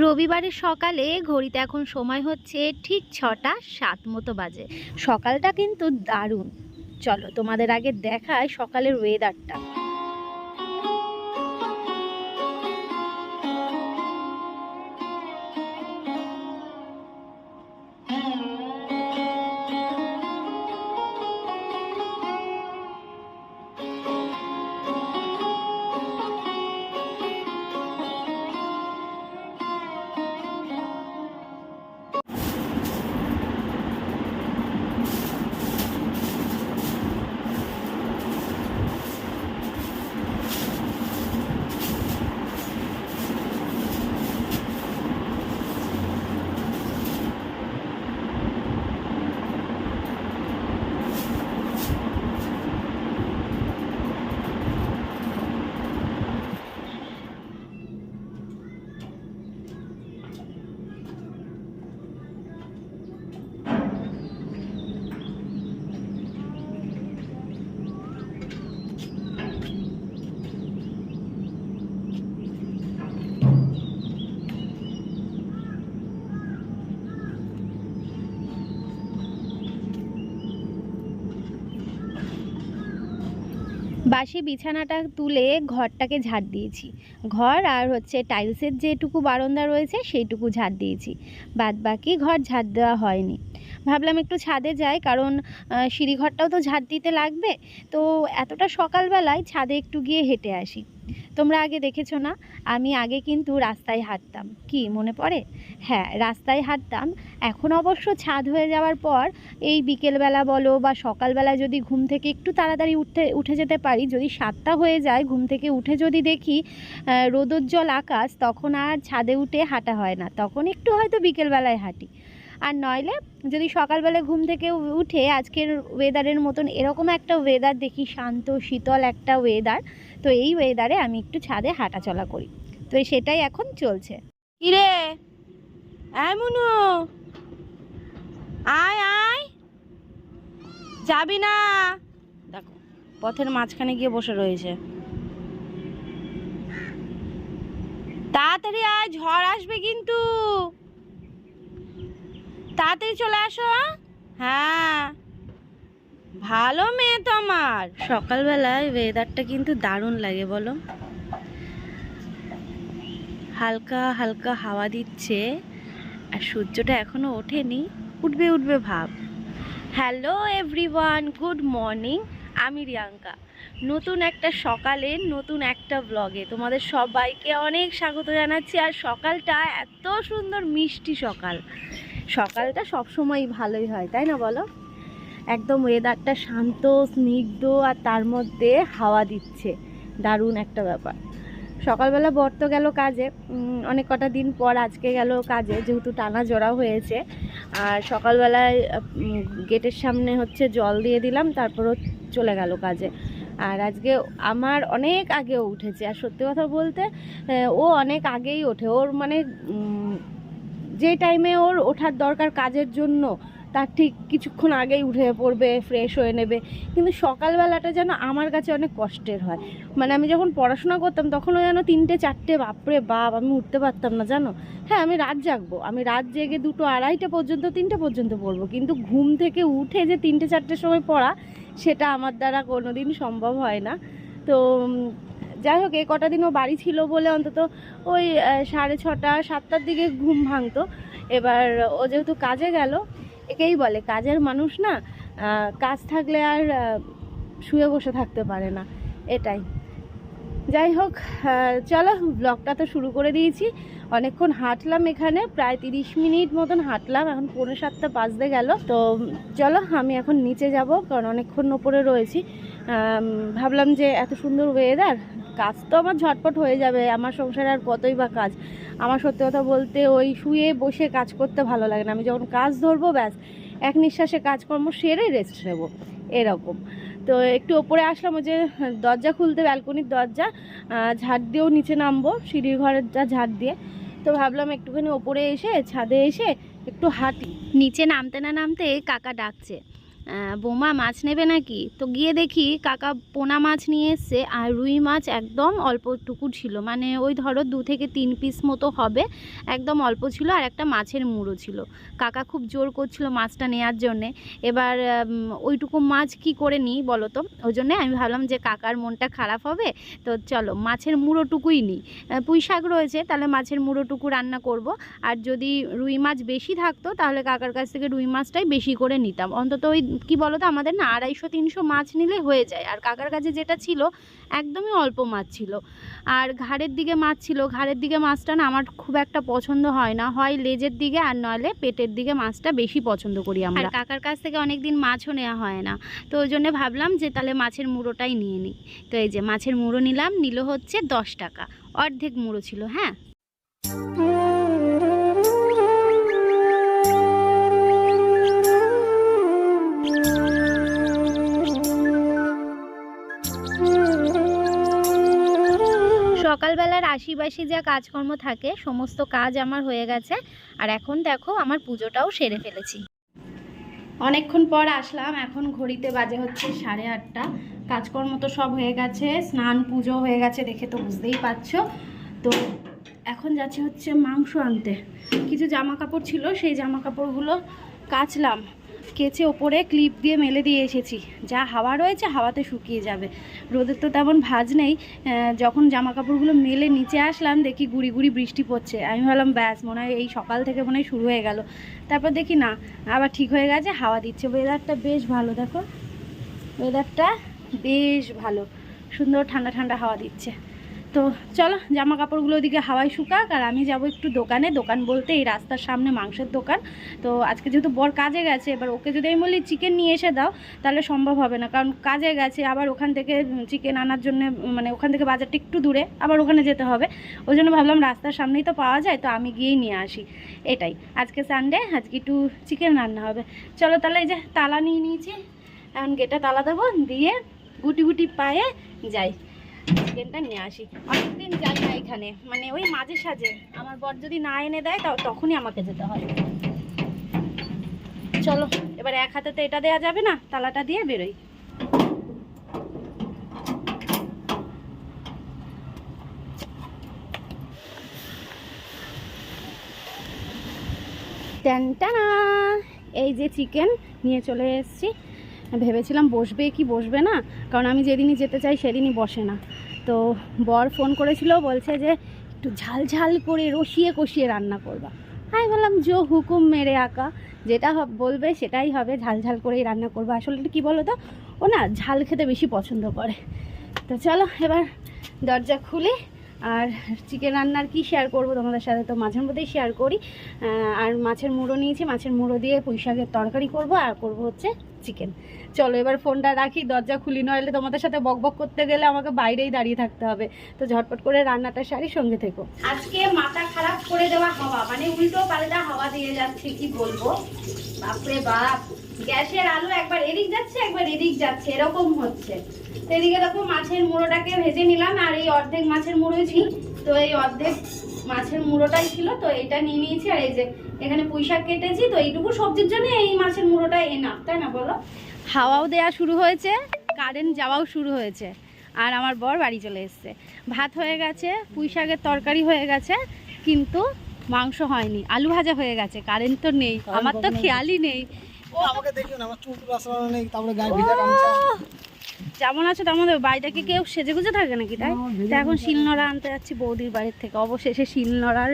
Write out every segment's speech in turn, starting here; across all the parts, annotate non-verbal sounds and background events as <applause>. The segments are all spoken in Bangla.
রবিবারের সকালে ঘড়িতে এখন সময় হচ্ছে ঠিক ছটা, সাত মতো বাজে। সকালটা কিন্তু দারুণ। চলো তোমাদের আগে দেখায় সকালের ওয়েদারটা বাসি বিছানাটা তুলে ঘরটাকে ঝাড় দিয়েছি। ঘর আর হচ্ছে টাইলসের যেটুকু বারান্দা রয়েছে, সেইটুকু ঝাড় দিয়েছি। বাদ বাকি ঘর ঝাড় দেওয়া হয়নি। ভাবলাম একটু ছাদে যাই, কারণ সিঁড়িঘরটাও তো ঝাড় দিতে লাগবে। তো এতটা সকালবেলায় ছাদে একটু গিয়ে হেঁটে আসি। তোমরা আগে দেখেছ না, আমি আগে কিন্তু রাস্তায় হাঁটতাম। কি, মনে পড়ে? হ্যাঁ রাস্তায় হাঁটতাম। এখন অবশ্য ছাদ হয়ে যাওয়ার পর, এই বিকেলবেলা বলো বা সকালবেলা যদি ঘুম থেকে একটু তাড়াতাড়ি উঠতে উঠে যেতে পারি, যদি সাতটা হয়ে যায়, ঘুম থেকে উঠে যদি দেখি রোদোজ্জ্বল আকাশ, তখন আর ছাদে উঠে হাঁটা হয় না। তখন একটু হয়তো বিকেলবেলায় হাঁটি। আর নইলে যদি সকালবেলা ঘুম থেকে উঠে আজকের ওয়েদারের মতন এরকম একটা ওয়েদার দেখি, শান্ত, শীতল একটা ওয়েদার তো এই ওয়েদারে আমি একটু ছাদে হাঁটাচলা করি। তো সেটাই এখন চলছে। কিরে? মুনু! আয় আয়! যাবি না? দেখো, পথের মাঝখানে গিয়ে বসে রয়েছে। তাড়াতাড়ি আয়, ঝড় আসবে কিন্তু। তাড়াতাড়ি চলে আসো হ্যাঁ। ভালো মেয়ে তো আমার সকালবেলায় ওয়েদারটা কিন্তু দারুণ লাগে, বলো। হালকা হালকা হাওয়া দিচ্ছে, আর সূর্যটা এখনও ওঠেনি। উঠবে উঠবে ভাব। হ্যালো এভরিওয়ান গুড মর্নিং আমি রিয়াঙ্কা। নতুন একটা সকালে, নতুন একটা ব্লগে তোমাদের সবাইকে অনেক স্বাগত জানাচ্ছি, আর সকালটা এত সুন্দর মিষ্টি সকাল। সকালটা সবসময় ভালোই হয়, তাই না বলো? একদম ওয়েদারটা শান্ত, স্নিগ্ধ আর তার মধ্যে হাওয়া দিচ্ছে। দারুণ একটা ব্যাপার। সকালবেলা বর্ত গেল কাজে অনেক কটা দিন পর আজকে গেল কাজে, যেহেতু টানা জোড়া হয়েছে। আর সকালবেলায় গেটের সামনে হচ্ছে জল দিয়ে দিলাম, তারপরও চলে গেল কাজে। আর আজকে আমার অনেক আগেও উঠেছে। আর সত্যি কথা বলতে ও অনেক আগেই ওঠে। ওর মানে যে টাইমে ওর ওঠার দরকার কাজের জন্য, তার ঠিক কিছুক্ষণ আগেই উঠে পড়বে ফ্রেশ হয়ে নেবে। কিন্তু সকালবেলাটা যেন আমার কাছে অনেক কষ্টের হয়। মানে আমি যখন পড়াশোনা করতাম তখনও যেন তিনটে, চারটে, বাপরে বাপ, আমি উঠতে পারতাম না, জানো? হ্যাঁ আমি রাত জাগবো। আমি রাত জেগে দুটো আড়াইটা পর্যন্ত, তিনটে পর্যন্ত পড়ব। কিন্তু ঘুম থেকে উঠে যে তিনটে, চারটের সময় পড়া, সেটা আমার দ্বারা কোনো দিন সম্ভব হয় না। তো যাই হোক, এ কটা দিনও বাড়ি ছিল বলে অন্তত ওই সাড়ে ছটা, সাতটার দিকে ঘুম ভাঙতো। এবার ও যেহেতু কাজে গেল, একেই বলে, কাজের মানুষ না কাজ থাকলে আর শুয়ে বসে থাকতে পারে না, এটাই। যাই হোক চলো ব্লগটা তো শুরু করে দিয়েছি। অনেকক্ষণ হাঁটলাম এখানে, প্রায় তিরিশ মিনিট মতন হাঁটলাম, এখন পৌনে সাতটা বাজতে গেল। তো চলো, আমি এখন নিচে যাব, কারণ অনেকক্ষণ ওপরে রয়েছি। ভাবলাম যে এত সুন্দর ওয়েদার কাজ তো আমার ঝটপট হয়ে যাবে, আমার সংসারে আর কতই বা কাজ। আমার সত্যি কথা বলতে ওই শুয়ে বসে কাজ করতে ভালো লাগে না। আমি যখন কাজ ধরবো, ব্যাস, এক নিঃশ্বাসে কাজকর্ম সেরে রেস্ট নেব, এরকম। তো একটু ওপরে আসলাম, ওই যে দরজা খুলতে ব্যালকনির দরজা ঝাড় দিয়েও নিচে নামবো, সিঁড়ির ঘরের যা ঝাড় দিয়ে। তো ভাবলাম একটুখানি ওপরে এসে, ছাদে এসে একটু হাঁটি। নিচে নামতে না নামতে কাকা ডাকছে। বোমা মাছ নেবে নাকি? তো গিয়ে দেখি কাকা পোনা মাছ নিয়ে এসছে আর রুই মাছ একদম অল্পটুকু ছিল। মানে ওই ধরো দু থেকে তিন পিস মতো হবে। একদম অল্প ছিল আর একটা মাছের মুড়ো ছিল। কাকা খুব জোর করছিল মাছটা নেওয়ার জন্যে। এবার ওইটুকু মাছ কি করে নিই বলো তো? ওই জন্যে আমি ভাবলাম যে কাকার মনটা খারাপ হবে, তো চলো মাছের মুড়োটুকুই নিই। পুঁই শাক রয়েছে, তাহলে মাছের মুড়োটুকু রান্না করব। আর যদি রুই মাছ বেশি থাকতো, তাহলে কাকার কাছ থেকে রুই মাছটাই বেশি করে নিতাম। অন্তত ওই কি বলো তো আমাদের না আড়াইশো, তিনশো মাছ নিলে হয়ে যায়। আর কাকার কাছে যেটা ছিল, একদমই অল্প মাছ ছিল। আর ঘাড়ের দিকে মাছ ছিল, ঘাড়ের দিকে মাছটা না আমার খুব একটা পছন্দ হয় না। হয় লেজের দিকে, আর নইলে পেটের দিকে মাছটা বেশি পছন্দ করি আমরা। কাকার কাছ থেকে অনেক দিন মাছও নেওয়া হয় না। তো ওই জন্য ভাবলাম যে তাহলে মাছের মুড়োটাই নিয়ে নিই। তো এই যে মাছের মুড়ো নিলাম, নিল হচ্ছে দশ টাকা। অর্ধেক মুড়ো ছিল হ্যাঁ? সকালবেলার আশিবাসি যা কাজকর্ম থাকে, সমস্ত কাজ আমার হয়ে গেছে। আর এখন দেখো, আমার পুজোটাও সেরে ফেলেছি। অনেকক্ষণ পর আসলাম, এখন ঘড়িতে বাজে হচ্ছে সাড়ে আটটা। কাজকর্ম তো সব হয়ে গেছে, স্নান, পুজো হয়ে গেছে দেখে তো বুঝতেই পারছ। তো এখন যাচ্ছে হচ্ছে মাংস আনতে। কিছু জামা কাপড় ছিল, সেই জামা কাপড়গুলো কাচলাম। কেচে ওপরে ক্লিপ দিয়ে মেলে দিয়ে এসেছি। যা হাওয়া রয়েছে হাওয়াতে শুকিয়ে যাবে। রোদের তো তেমন ভাজ নেই। যখন জামা কাপড়গুলো মেলে নিচে আসলাম, দেখি গুড়ি গুড়ি বৃষ্টি পড়ছে। আমি ভাবলাম, ব্যাস, মনে হয় এই সকাল থেকে মনে হয় শুরু হয়ে গেল। তারপর দেখি না, আবার ঠিক হয়ে গেছে, হাওয়া দিচ্ছে। ওয়েদারটা বেশ ভালো, দেখো। ওয়েদারটা বেশ ভালো। সুন্দর ঠান্ডা ঠান্ডা হাওয়া দিচ্ছে। তো চলো জামা কাপড়গুলো ওদিকে হাওয়ায় শুকাক, আর আমি যাব একটু দোকানে। দোকান বলতে এই রাস্তার সামনে মাংসের দোকান। তো আজকে যেহেতু বর কাজে গেছে, এবার ওকে যদি আমি বলি চিকেন নিয়ে এসে দাও, তাহলে সম্ভব হবে না। কারণ কাজে গেছে, আবার ওখান থেকে চিকেন আনার জন্য মানে ওখান থেকে বাজারটা একটু দূরে, আবার ওখানে যেতে হবে। ওই জন্য ভাবলাম রাস্তার সামনেই তো পাওয়া যায়, তো আমি গিয়েই নিয়ে আসি। এটাই। আজকে সানডে আজকে একটু চিকেন রান্না হবে। চলো তাহলে এই যে তালা নিয়ে নিয়েছি, এখন গেটে তালা দেবো, দিয়ে গুটি গুটি পায়ে যাই। চিকেনটা নিয়ে আসি। অনেকদিন যাই না এখানে। মানে ওই মাঝে সাঝে। আমার বর যদি না এনে দেয়, তাও তখনই আমাকে যেতে হয়। চলো, এবার এক হাতে তো এটা দেওয়া যাবে না, তালাটা দিয়ে বেরোই। এই যে চিকেন নিয়ে চলে এসেছি। ভেবেছিলাম বসবে কি বসবে না, কারণ আমি যেদিনই যেতে চাই, সেদিনই বসে না। তো বর ফোন করেছিল, বলছে যে একটু ঝাল ঝাল করে রসিয়ে কষিয়ে রান্না করবা। আমি বললাম, জো হুকুম মেরে আঁকা। যেটা বলবে, সেটাই হবে, ঝাল ঝাল করেই রান্না করব। আসলে কি বলো তো ও না, ঝাল খেতে বেশি পছন্দ করে। তো চলো, এবার দরজা খুলে আর চিকেন রান্নার কি শেয়ার করব তোমাদের সাথে? তো মাঝে মধ্যেই শেয়ার করি। আর মাছের মুড়ো নিয়েছি। মাছের মুড়ো দিয়ে পুঁই শাকের তরকারি করব আর করব হচ্ছে চিকেন। চলো, এবার ফোনটা রাখি, দরজা খুলি, নইলে তোমাদের সাথে বকবক করতে গেলে আমাকে বাইরেই দাঁড়িয়ে থাকতে হবে। তো ঝটপট করে রান্নাটা সারি, সঙ্গে থেকো। আজকে মাথা খারাপ করে দেওয়া হাওয়া মানে উল্টো পাল্টা হাওয়া দিয়ে যাচ্ছে, কি বলব? বাপরে বাপ। গ্যাসের আলো একবার এদিক যাচ্ছে একবার এদিক যাচ্ছে এরকম হচ্ছে। এদিকে দেখো মাছের মুড়োটাকে ভেজে নিলাম আর এই অর্ধেক মাছের মুড়োছি তো এই অর্ধেক মাছের মুড়োটাই ছিল তো এটা নিয়ে নিয়েছি আর এই যে এখানে পুঁই শাক কেটেছি তো এইটুকু সবজির জন্য এই মাছের মুড়োটা এনা তাই না বলো? হাওয়াও দেয়া শুরু হয়েছে কারেন্ট যাওয়াও শুরু হয়েছে আর আমার বর বাড়ি চলে এসছে। ভাত হয়ে গেছে পুঁই শাকের তরকারি হয়ে গেছে কিন্তু মাংস হয়নি আলু ভাজা হয়ে গেছে কারেন্ট তো নেই আমার তো খেয়ালই নেই। আমাকে দেখিও আমার চুল রাস্তা নেই তারপরে গায়ে ভিজা গামছা। যেমন আছে তেমন দেবে। বাড়িটা কি কেউ সেজে গুজে থাকে নাকি তাই? তো এখন শিলনোড়া আনতে যাচ্ছি বৌদির বাড়ির থেকে। অবশেষে শিলনোড়ার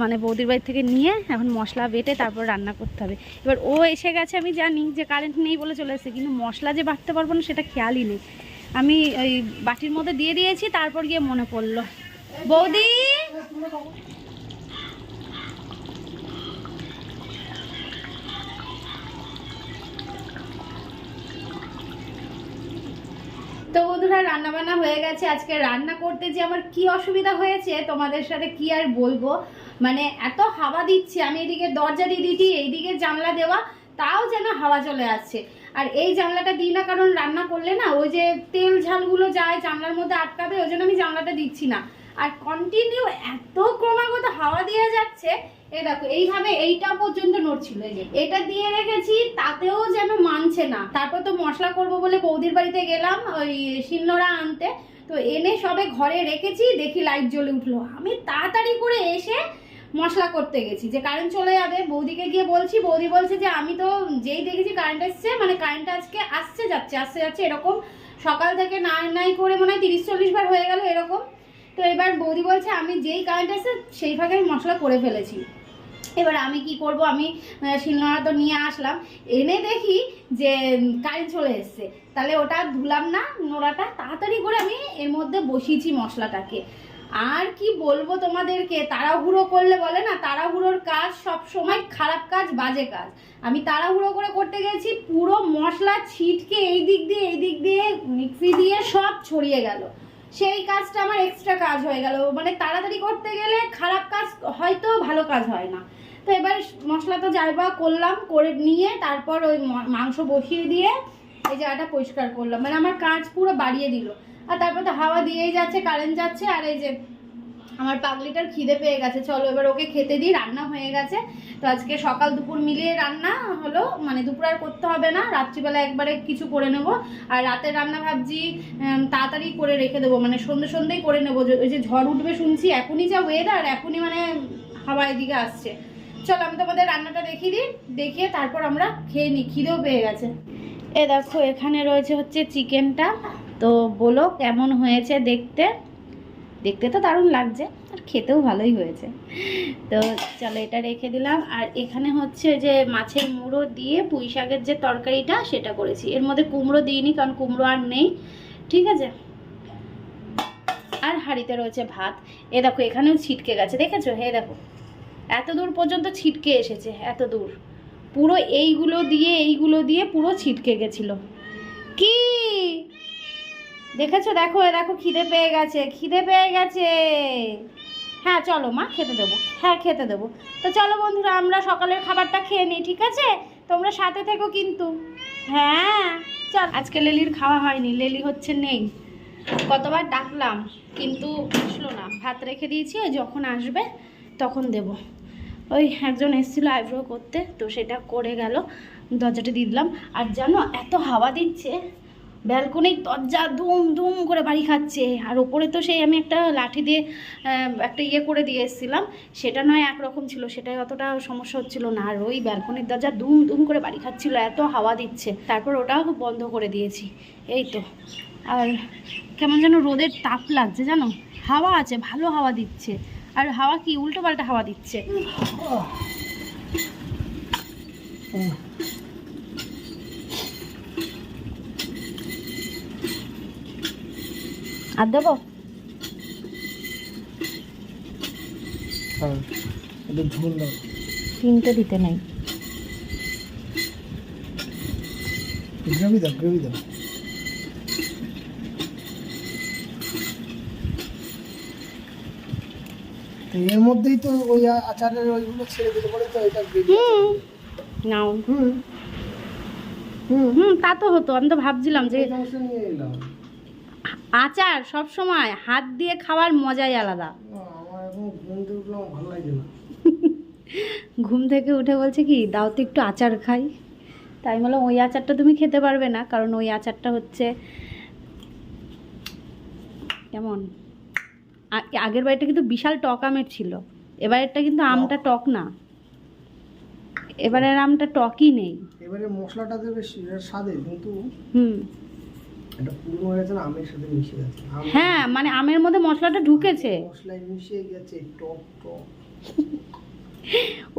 মানে বৌদির বাড়ি থেকে নিয়ে এখন মশলা বেটে তারপর রান্না করতে হবে। এবার ও এসে গেছে আমি জানি যে কারেন্ট নেই বলে চলে এসেছে কিন্তু মশলা যে বাটতে পারব না সেটা খেয়ালই নেই। আমি ওই বাটির মধ্যে দিয়ে দিয়েছি তারপর গিয়ে মনে পড়ল। বৌদি! তো বন্ধুরা রান্না বান্না হয়ে গেছে। আজকে রান্না করতে যে আমার কি অসুবিধা হয়েছে, তোমাদের সাথে কি আর বলব? মানে এত হাওয়া দিচ্ছে, আমি এদিকে দরজা দিয়ে দিচ্ছি এইদিকে জানলা দেওয়া, তাও যেন হাওয়া চলে আসছে। আর এই জানলাটা দিই না, কারণ রান্না করলে না, ওই যে তেল ঝালগুলো যায়, জানলার মধ্যে আটকাবে, ওই জন্য আমি জানলাটা দিচ্ছি না। আর কন্টিনিউ এত ক্রমাগত হাওয়া দিয়ে যাচ্ছে এই দেখো, এইভাবে এইটা পর্যন্ত এটা দিয়ে রেখেছি, তাতেও যেন মানছে না। তারপর তো মশলা করব বলে বৌদির বাড়িতে গেলাম, ওই শিলনোড়া আনতে। তো এনে সবে ঘরে রেখেছি, দেখি লাইট জ্বলে উঠল। আমি তাড়াতাড়ি করে এসে মশলা করতে গেছি, যে কারেন্ট চলে যাবে। বৌদিকে গিয়ে বলছি, বৌদি বলছে যে, আমি তো যেই দেখেছি কারেন্ট এসছে মানে কারেন্ট আজকে আসছে, যাচ্ছে আসছে, যাচ্ছে, এরকম। সকাল থেকে নাই নাই করে মনে হয় তিরিশ, চল্লিশ বার হয়ে গেল এরকম। তো এবার বৌদি বলছে, আমি যেই কারেন্ট এসে সেই আমি মশলা করে ফেলেছি। এবার আমি কি করব? আমি শিলনোড়া তো নিয়ে আসলাম। এনে দেখি যে কারেন্ট চলে এসছে। তাহলে ওটা ধুলাম না, নোড়াটা। তাড়াতাড়ি করে আমি এর মধ্যে বসিয়েছি মশলাটাকে। আর কি বলব তোমাদেরকে? তাড়াহুড়ো করলে বলে না, তাড়াহুড়োর কাজ সব সময় খারাপ কাজ, বাজে কাজ। আমি তাড়াহুড়ো করে করতে গেছি, পুরো মশলা ছিটকে এই দিক দিয়ে এই দিক দিয়ে, মিক্সি দিয়ে সব ছড়িয়ে গেল। সেই কাজটা আমার এক্সট্রা কাজ হয়ে গেল। মানে তাড়াতাড়ি করতে গেলে খারাপ কাজ হয়তো ভালো কাজ হয় না। তো এবার মশলা তো যাই বা করলাম, করে নিয়ে তারপর ওই মাংস বসিয়ে দিয়ে এই জায়গাটা পরিষ্কার করলাম। মানে আমার কাজ পুরো বাড়িয়ে দিল। আর তারপর তো হাওয়া দিয়েই যাচ্ছে কারেন্ট যাচ্ছে, আর এই যে আমার পাগলিটার খিদে পেয়ে গেছে। চলো এবার ওকে খেতে দিই, রান্না হয়ে গেছে। তো আজকে সকাল দুপুর মিলিয়ে রান্না হলো মানে দুপুর আর করতে হবে না, রাত্রিবেলা একবারে কিছু করে নেব। আর রাতের রান্না ভাবছি তাড়াতাড়ি করে রেখে দেবো মানে সন্ধে সন্ধ্যেই করে নেব। ওই যে ঝড় উঠবে শুনছি, এখনই যা ওয়েদার এখনই মানে হাওয়া এদিকে আসছে। চলো আমি তোমাদের রান্নাটা দেখিয়ে দিই, দেখিয়ে তারপর আমরা খেয়ে নিই, খিদেও পেয়ে গেছে। এ দেখো, এখানে রয়েছে হচ্ছে চিকেনটা তো বলো কেমন হয়েছে দেখতে? দেখতে তো দারুণ লাগছে, আর খেতেও ভালোই হয়েছে। তো চলো এটা রেখে দিলাম, আর এখানে হচ্ছে যে মাছের মুড়ো দিয়ে পুঁই শাকের যে তরকারিটা সেটা করেছি। এর মধ্যে কুমড়ো দিইনি, কারণ কুমড়ো আর নেই, ঠিক আছে? আর হাঁড়িতে রয়েছে ভাত। এ দেখো, এখানেও ছিটকে গেছে, দেখেছ? হে দেখো, এত দূর পর্যন্ত ছিটকে এসেছে, এত দূর। পুরো এইগুলো দিয়ে এইগুলো দিয়ে পুরো ছিটকে গেছিল। কি? দেখেছ? দেখো এ দেখো, খিদে পেয়ে গেছে, খিদে পেয়ে গেছে। হ্যাঁ চলো মা, খেতে দেবো। হ্যাঁ খেতে দেবো। তো চলো বন্ধুরা, আমরা সকালের খাবারটা খেয়ে নিই, ঠিক আছে? তোমরা সাথে থেকো কিন্তু। হ্যাঁ চল। আজকে লেলির খাওয়া হয়নি, লেলি হচ্ছে নেই। কতবার ডাকলাম, কিন্তু আসলো না। ভাত রেখে দিয়েছি, ওই যখন আসবে তখন দেব। ওই একজন এসেছিল আইব্রো করতে, তো সেটা করে গেল। দরজাটা দিয়ে দিলাম। আর জানো, এত হাওয়া দিচ্ছে ব্যালকনির দরজা দুম দুম করে বাড়ি খাচ্ছে। আর ওপরে তো সেই আমি একটা লাঠি দিয়ে একটা ইয়ে করে দিয়ে এসেছিলাম। সেটা নয় একরকম ছিল, সেটাই অতটা সমস্যা হচ্ছিল না। আর ওই ব্যালকনির দরজা দুম দুম করে বাড়ি খাচ্ছিল, এত হাওয়া দিচ্ছে। তারপর ওটাও বন্ধ করে দিয়েছি। এই তো। আর কেমন যেন রোদের তাপ লাগছে, জানো? হাওয়া আছে, ভালো হাওয়া দিচ্ছে। আর হাওয়া কি? উল্টো পাল্টা হাওয়া দিচ্ছে। আর দেবো? হ্যাঁ তিনটে দিতে নাই। গ্রেভি দাও গ্রেভি দাও। তো এর মধ্যেই তো ওই আচারের ওইগুলো ছেড়ে দিতে পারে তো এটা হুম নাও। হুম হুম। তা তো হতো আমি তো ভাবছিলাম যে নিয়ে এলাম। আচার সব সময় হাত দিয়ে খাওয়ার মজাই আলাদা। থেকে <laughs> ঘুম থেকে উঠে বলছে কি দাও তো একটু আচার খাই। তাই বললাম ওই আচারটা তুমি খেতে পারবে না কারণ ওই আচারটা হচ্ছে কেমন? আগের বাড়িটা কিন্তু বিশাল টক আমের ছিল। এবারেরটা কিন্তু আমটা টক না। এবারের আমটা টকই নেই। এবারে মশলাটা দেবে স্বাদে কিন্তু হুম। এটা পুরো হয়ে না আমের সাথে মিশে গেছে। হ্যাঁ মানে আমের মধ্যে মশলাটা ঢুকেছে। মশলায় মিশে গেছে টক টক।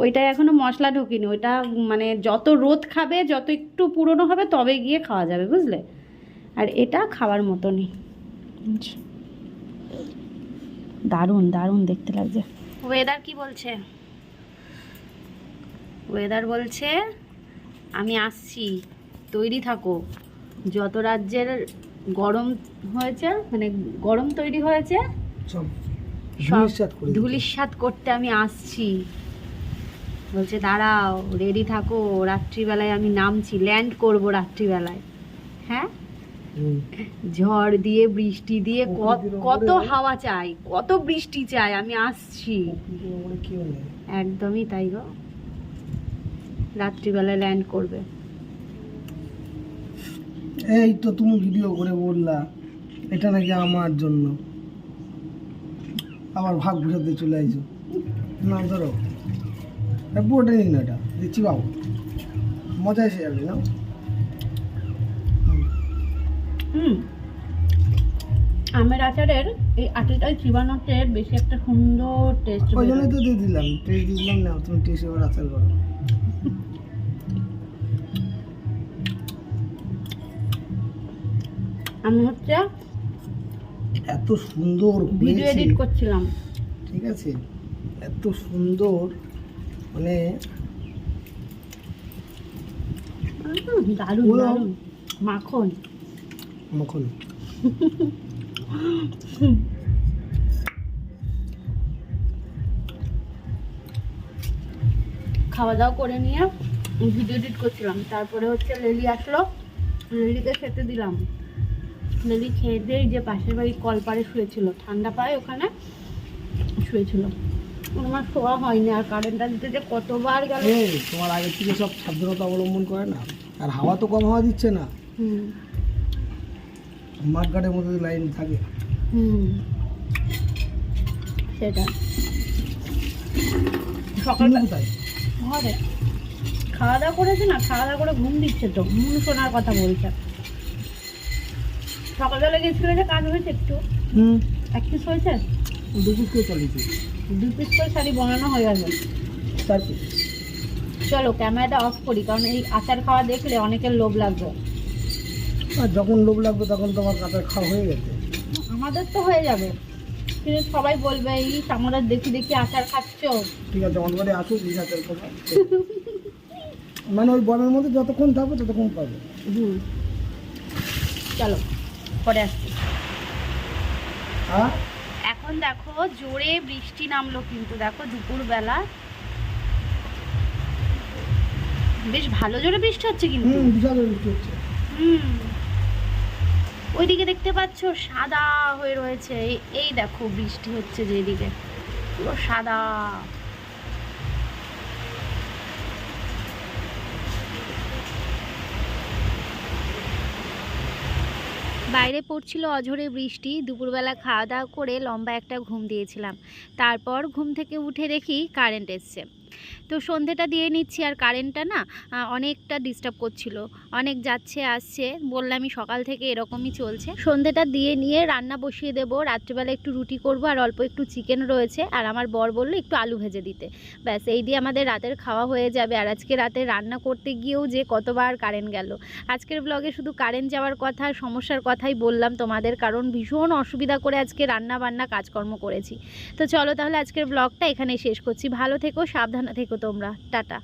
ওইটা এখনও মশলা ঢোকেনি ওইটা মানে যত রোদ খাবে যত একটু পুরনো হবে তবে গিয়ে খাওয়া যাবে বুঝলে? আর এটা খাওয়ার মতনই। দারুণ দারুণ দেখতে লাগছে। ওয়েদার কি বলছে? ওয়েদার বলছে আমি আসছি তৈরি থাকো। যত রাজ্যের গরম হয়েছে মানে গরম তৈরি হয়েছে। ধুলিস্বাদ করতে আমি আসছি। বলছে দাঁড়াও রেডি থাকো রাত্রিবেলায় আমি নামছি ল্যান্ড করব রাত্রিবেলায়। হ্যাঁ? ঝড় দিয়ে বৃষ্টি দিয়ে কত হাওয়া চাই কত বৃষ্টি চাই আমি আসছি। একদমই তাই গো। রাত্রিবেলায় ল্যান্ড করবে। এই তো তুমি ভিডিও করে বললা এটা নাকি আমার জন্য। আবার ভাগ বুঝাতে চলে আইছো। না ধরো। বোর্ডে নিন না এটা। দিচ্ছি বাবু। মজা এসে যাবে না আমের আচারের এই আটিটাই চিবানোতে বেশি একটা সুন্দর টেস্ট ওই জন্যই তো দিয়ে দিলাম। টেস্ট দিলাম না তুমি টেস্ট এবার আচার করো। আমি হচ্ছে এত সুন্দর ভিডিও এডিট করছিলাম। ঠিক আছে? এত সুন্দর মানে দারুণ দারুণ। মাখন। মখন। খাওয়া দাওয়া করে নিয়ে ভিডিও এডিট করছিলাম। তারপরে হচ্ছে লেলি আসলো। লেলিকে খেতে দিলাম। লেলি খেয়ে দিয়ে যে পাশের বাড়ি কলপারে শুয়েছিল ঠান্ডা পায় ওখানে শুয়েছিল। আমার শোয়া হয়নি আর কারেন্টটা দিতে যে কতবার গেল। তোমার আগের থেকে সব সাবধানতা অবলম্বন করে না। আর হাওয়া তো কম হাওয়া দিচ্ছে না। হুম। মাঠ মধ্যে লাইন থাকে। হুম। সেটা। সকালবেলা কোথায়? ঘরে। খাওয়া দাওয়া করেছে না? খাওয়া দাওয়া করে ঘুম দিচ্ছে তো। ঘুম শোনার কথা বলছে। সকালবেলা গেছিল যে কাজ হয়েছে একটু। হুম। এক পিস হয়েছে? দুপুর করে চালিয়েছি দুই পিস করে শাড়ি বানানো হয়ে গেছে। তারপর চলো ক্যামেরাটা অফ করি কারণ এই আচার খাওয়া দেখলে অনেকের লোভ লাগবে। আর যখন লোভ লাগবে তখন তোমার কাঁচা খাওয়া হয়ে গেছে। আমাদের তো হয়ে যাবে। কিন্তু সবাই বলবে এই আমরা দেখি দেখি আচার খাচ্ছ। ঠিক আছে বাড়ি আসুক এই কথা মানে ওই বনের মধ্যে যতক্ষণ থাকবে ততক্ষণ পাবে। চলো। পরে আসছি। হ্যাঁ? এখন দেখো জোরে বৃষ্টি নামলো কিন্তু দেখো দুপুরবেলা। বেশ ভালো জোরে বৃষ্টি হচ্ছে কিন্তু। হুম ওইদিকে দেখতে পাচ্ছ সাদা হয়ে রয়েছে। এই- এই দেখো বৃষ্টি হচ্ছে যেদিকে। পুরো সাদা। বাইরে পড়ছিল অঝরে বৃষ্টি, দুপুরবেলা খাওয়া দাওয়া করে লম্বা একটা ঘুম দিয়েছিলাম। তারপর ঘুম থেকে উঠে দেখি কারেন্ট এসছে। তো সন্ধেটা দিয়ে নিচ্ছি আর কারেন্টটা না অনেকটা ডিস্টার্ব করছিল। অনেক যাচ্ছে, আসছে, বললামই সকাল থেকে এরকমই চলছে। সন্ধেটা দিয়ে নিয়ে রান্না বসিয়ে দেব, রাত্রিবেলা একটু রুটি করব আর অল্প একটু চিকেন রয়েছে আর আমার বর বলল একটু আলু ভেজে দিতে। ব্যাস, এই দিয়ে আমাদের রাতের খাওয়া হয়ে যাবে আর আজকে রাতে রান্না করতে গিয়েও যে কতবার কারেন্ট গেল। আজকের ব্লগে শুধু কারেন্ট যাওয়ার কথা, সমস্যার কথাই বললাম তোমাদের কারণ ভীষণ অসুবিধা করে আজকে রান্না বান্না কাজকর্ম করেছি। তো চলো তাহলে আজকের ব্লগটা এখানেই শেষ করছি। ভালো থেকো সাবধানে থেকো তোমরা টাটা।